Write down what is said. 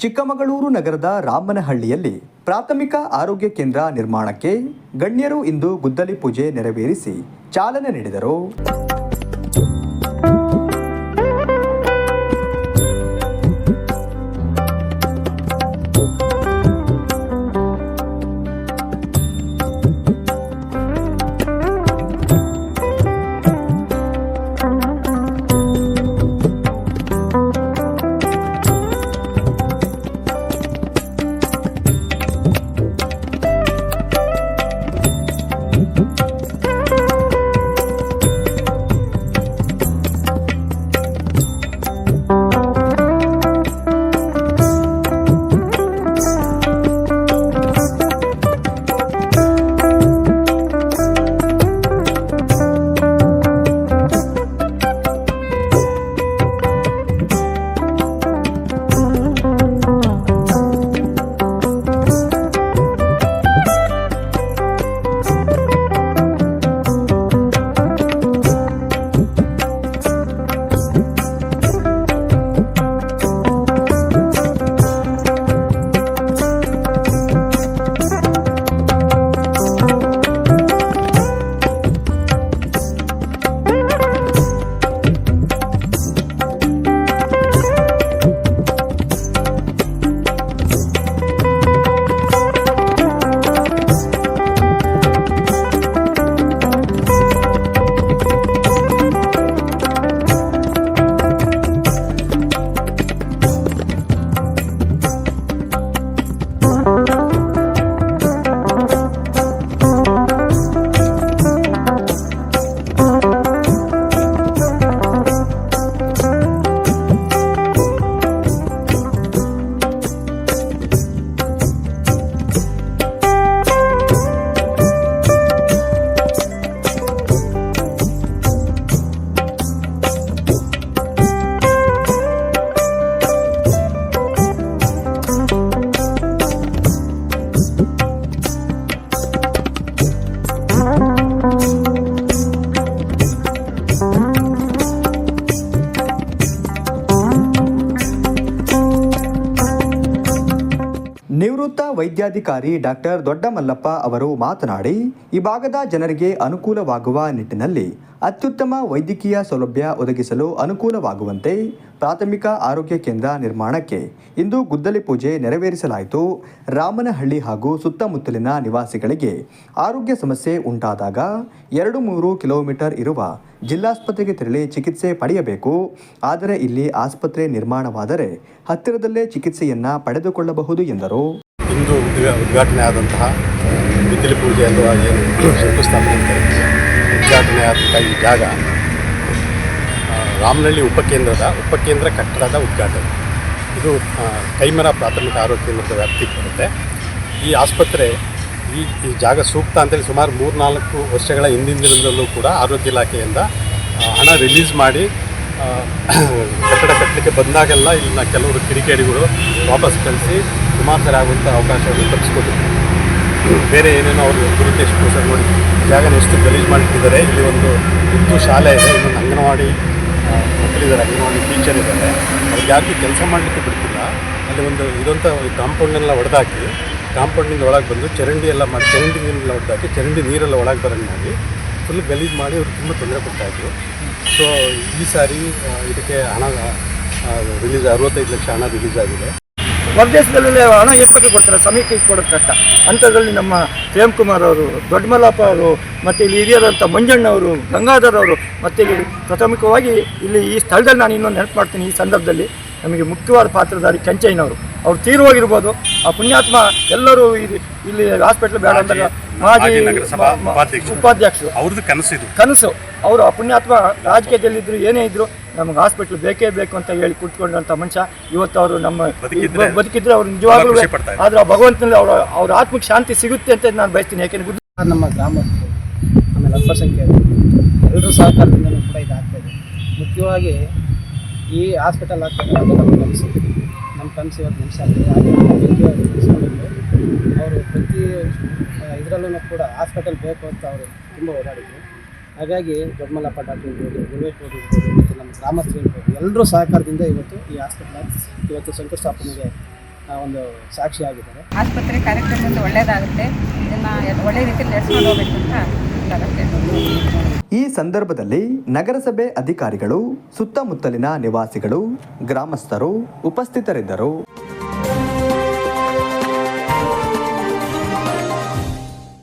ಚಿಕ್ಕಮಗಳೂರು ನಗರದ ರಾಮನಹಳ್ಳಿಯಲ್ಲಿ ಪ್ರಾಥಮಿಕ ಆರೋಗ್ಯ ಕೇಂದ್ರ ನಿರ್ಮಾಣಕ್ಕೆ ಗಣ್ಯರು ಇಂದು ಗುದ್ದಲಿ ಪೂಜೆ ನೆರವೇರಿಸಿ ಚಾಲನೆ ನೀಡಿದರು. New. ನಿವೃತ್ತ ವೈದ್ಯಾಧಿಕಾರಿ ಡಾಕ್ಟರ್ ದೊಡ್ಡಮಲ್ಲಪ್ಪ ಅವರು ಮಾತನಾಡಿ, ಈ ಭಾಗದ ಜನರಿಗೆ ಅನುಕೂಲವಾಗುವ ನಿಟ್ಟಿನಲ್ಲಿ ಅತ್ಯುತ್ತಮ ವೈದ್ಯಕೀಯ ಸೌಲಭ್ಯ ಒದಗಿಸಲು ಅನುಕೂಲವಾಗುವಂತೆ ಪ್ರಾಥಮಿಕ ಆರೋಗ್ಯ ಕೇಂದ್ರ ನಿರ್ಮಾಣಕ್ಕೆ ಇಂದು ಗುದ್ದಲಿ ಪೂಜೆ ನೆರವೇರಿಸಲಾಯಿತು. ರಾಮನಹಳ್ಳಿ ಹಾಗೂ ಸುತ್ತಮುತ್ತಲಿನ ನಿವಾಸಿಗಳಿಗೆ ಆರೋಗ್ಯ ಸಮಸ್ಯೆ ಉಂಟಾದಾಗ ಎರಡು ಮೂರು ಕಿಲೋಮೀಟರ್ ಇರುವ ಜಿಲ್ಲಾಸ್ಪತ್ರೆಗೆ ತೆರಳಿ ಚಿಕಿತ್ಸೆ ಪಡೆಯಬೇಕು. ಆದರೆ ಇಲ್ಲಿ ಆಸ್ಪತ್ರೆ ನಿರ್ಮಾಣವಾದರೆ ಹತ್ತಿರದಲ್ಲೇ ಚಿಕಿತ್ಸೆಯನ್ನ ಪಡೆದುಕೊಳ್ಳಬಹುದು ಎಂದರು. ಇಂದು ಉದ್ಘಾಟನೆ ಆದಂತಹ ಬಿತ್ತಲಿ ಪೂಜೆ ಅಥವಾ ಏನು ಶಂಕುಸ್ಥಾಪನೆ ಉದ್ಘಾಟನೆ ಆದಂಥ ಈ ಜಾಗ ರಾಮನಹಳ್ಳಿ ಉಪಕೇಂದ್ರದ, ಉಪಕೇಂದ್ರ ಕಟ್ಟಡದ ಉದ್ಘಾಟನೆ. ಇದು ಕೈಮರ ಪ್ರಾಥಮಿಕ ಆರೋಗ್ಯ ಕೇಂದ್ರದ ವ್ಯಾಪ್ತಿಗೆ ಬರುತ್ತೆ. ಈ ಆಸ್ಪತ್ರೆ, ಈ ಈ ಜಾಗ ಸೂಕ್ತ ಅಂತೇಳಿ ಸುಮಾರು ಮೂರು ನಾಲ್ಕು ವರ್ಷಗಳ ಹಿಂದಿನ ದಿನದಲ್ಲೂ ಕೂಡ ಆರೋಗ್ಯ ಇಲಾಖೆಯಿಂದ ಹಣ ರಿಲೀಸ್ ಮಾಡಿ ಕಟ್ಟಡ ಕಟ್ಟಲಿಕ್ಕೆ ಬಂದಾಗೆಲ್ಲ ಇಲ್ಲಿನ ಕೆಲವರು ಕಿಡಿಕೇಡಿಗಳು ವಾಪಸ್ ಕಳಿಸಿ ಸುಮಾರು ಸರಿ ಆಗುವಂಥ ಅವಕಾಶವನ್ನು ತಪ್ಪಿಸ್ಕೊಟ್ಟಿದ್ದಾರೆ ಬೇರೆ ಏನೇನೋ ಅವರು ದುರುದ್ದೇಶ ನೋಡಿ ಜಾಗನ ಎಷ್ಟು ಗಲೀಜು ಮಾಡಿಟ್ಟಿದ್ದಾರೆ, ಇಲ್ಲಿ ಒಂದು ಹಿಂದು ಶಾಲೆ ಇದೆ ಇನ್ನೊಂದು ಅಂಗನವಾಡಿ ಮಕ್ಕಳಿದ್ದಾರೆ, ಅಂಗನವಾಡಿ ಟೀಚರ್ ಇದ್ದಾರೆ. ಅವ್ರಿಗೆ ಯಾಕೆ ಕೆಲಸ ಮಾಡಲಿಕ್ಕೆ ಬಿಡ್ತಿಲ್ಲ? ಅಲ್ಲಿ ಒಂದು ಇದಂಥ ಕಾಂಪೌಂಡನ್ನೆಲ್ಲ ಒಡೆದಾಕಿ ಕಾಂಪೌಂಡಿಂದ ಒಳಗೆ ಬಂದು ಚರಂಡಿ ಎಲ್ಲ ಮಾಡಿ ಚರಂಡಿ ನೀರೆಲ್ಲ ಹೊಡೆದಾಕಿ ಚರಂಡಿ ನೀರೆಲ್ಲ ಒಳಗೆ ಬರೋಂಗೆ ಮಾಡಿ, ಫುಲ್ ಗಲೀಜು ಮಾಡಿ ಅವ್ರು ತುಂಬ ತೊಂದರೆ ಕೊಡ್ತಾಯಿದ್ರು ಸೊ ಈ ಸಾರಿ ಇದಕ್ಕೆ ಹಣ ರಿಲೀಸ್ ಅರವತ್ತೈದು ಲಕ್ಷ ಹಣ ರಿಲೀಸ್ ಆಗಿದೆ. ಹೊರದೇಶದಲ್ಲಿ ಹಣ ಎಷ್ಟು ಕೊಡ್ತಾರೆ, ಸಮಯಕ್ಕೆ ಕೊಡೋದು ಕಷ್ಟ. ಅಂಥದ್ರಲ್ಲಿ ನಮ್ಮ ಪ್ರೇಮ್ ಕುಮಾರ್ ಅವರು ದೊಡ್ಡಮಲ್ಲಪ್ಪ ಅವರು, ಮತ್ತು ಇಲ್ಲಿ ಹಿರಿಯರಂಥ ಮಂಜಣ್ಣ ಅವರು, ಗಂಗಾಧರ್ ಅವರು, ಮತ್ತು ಇಲ್ಲಿ ಪ್ರಾಥಮಿಕವಾಗಿ ಇಲ್ಲಿ ಈ ಸ್ಥಳದಲ್ಲಿ ನಾನು ಇನ್ನೊಂದು ನೆನಪು ಮಾಡ್ತೀನಿ ಈ ಸಂದರ್ಭದಲ್ಲಿ. ನಮಗೆ ಮುಖ್ಯವಾದ ಪಾತ್ರಧಾರಿ ಕೆಂಚಯ್ಯನವರು. ಅವ್ರು ತೀರ್ವಾಗಿರ್ಬೋದು ಆ ಪುಣ್ಯಾತ್ಮ ಎಲ್ಲರೂ ಇಲ್ಲಿ ಇಲ್ಲಿ ಹಾಸ್ಪಿಟ್ಲ್ ಬೇಡ ಅಂತ ಮಾಜಿ ಉಪಾಧ್ಯಕ್ಷರು. ಅವ್ರದ್ದು ಕನಸು ಇದು. ಕನಸು. ಅವರು ಅಪುಣ್ಯಾತ್ಮ ಪುಣ್ಯಾತ್ಮ ರಾಜಕೀಯದಲ್ಲಿದ್ದರು ಏನೇ ಇದ್ರು ನಮ್ಗೆ ಹಾಸ್ಪಿಟ್ಲ್ ಬೇಕೇ ಬೇಕು ಅಂತ ಹೇಳಿ ಕುತ್ಕೊಂಡಂಥ ಮನುಷ್ಯ ಇವತ್ತು ಅವರು ನಮ್ಮ ಬದುಕಿದ್ರೆ- ಅವ್ರು ನಿಜವಾಗ್ಲೂ ಆದ್ರೆ ಆ ಭಗವಂತನಲ್ಲಿ ಅವರ ಅವ್ರ ಆತ್ಮಕ್ಕೆ ಶಾಂತಿ ಸಿಗುತ್ತೆ ಅಂತ ನಾನು ಬಯಸ್ತೀನಿ. ಯಾಕೆಂದ್ರೆ ಬುದ್ಧ ನಮ್ಮ ಗ್ರಾಮಸ್ಥರು ಆಮೇಲೆ ಅಲ್ಪಸಂಖ್ಯೆ ಎಲ್ಲರೂ ಸಹಕಾರದಿಂದ ಕೂಡ ಇದಾಗ್ತದೆ ಮುಖ್ಯವಾಗಿ ಈ ಹಾಸ್ಪಿಟಲ್ ಆಗ್ತದೆ ಅದು ನಮ್ಮ ಕನಸು ಇವತ್ತು ನಿಮಿಷ ಆಗಿದೆ ಅವರು ಪ್ರತಿ ಇದರಲ್ಲೂ ಕೂಡ ಹಾಸ್ಪಿಟಲ್ ಬೇಕು ಅಂತ ಅವರು ತುಂಬ ಓಡಾಡಿದ್ರು. ಹಾಗಾಗಿ ದೊಡ್ಡಮಲ್ಲಪ್ಪ ಡಾಕ್ಟರ್ ಇರ್ಬೋದು ಗುರುವೇಶ್ ಅವರು ಇರ್ಬೋದು, ಮತ್ತು ನಮ್ಮ ಗ್ರಾಮಸ್ಥರು ಇರ್ಬೋದು, ಎಲ್ಲರೂ ಸಹಕಾರದಿಂದ ಇವತ್ತು ಈ ಹಾಸ್ಪಿಟಲ್ ಇವತ್ತು ಶಂಕುಸ್ಥಾಪನೆಗೆ ಒಂದು ಒಂದು ಸಾಕ್ಷಿಯಾಗಿದ್ದಾರೆ ಆಸ್ಪತ್ರೆ ಕಾರ್ಯಕ್ರಮದಿಂದ ಒಳ್ಳೆಯದಾಗುತ್ತೆ ಇದನ್ನು ಒಳ್ಳೆಯ ರೀತಿಯಲ್ಲಿ ನಡೆಸ್ಕೊಂಡು ಹೋಗಬೇಕು ಅಂತ ಈ ಸಂದರ್ಭದಲ್ಲಿ ನಗರಸಭೆ ಅಧಿಕಾರಿಗಳು ಸುತ್ತಮುತ್ತಲಿನ ನಿವಾಸಿಗಳು ಗ್ರಾಮಸ್ಥರು ಉಪಸ್ಥಿತರಿದ್ದರು.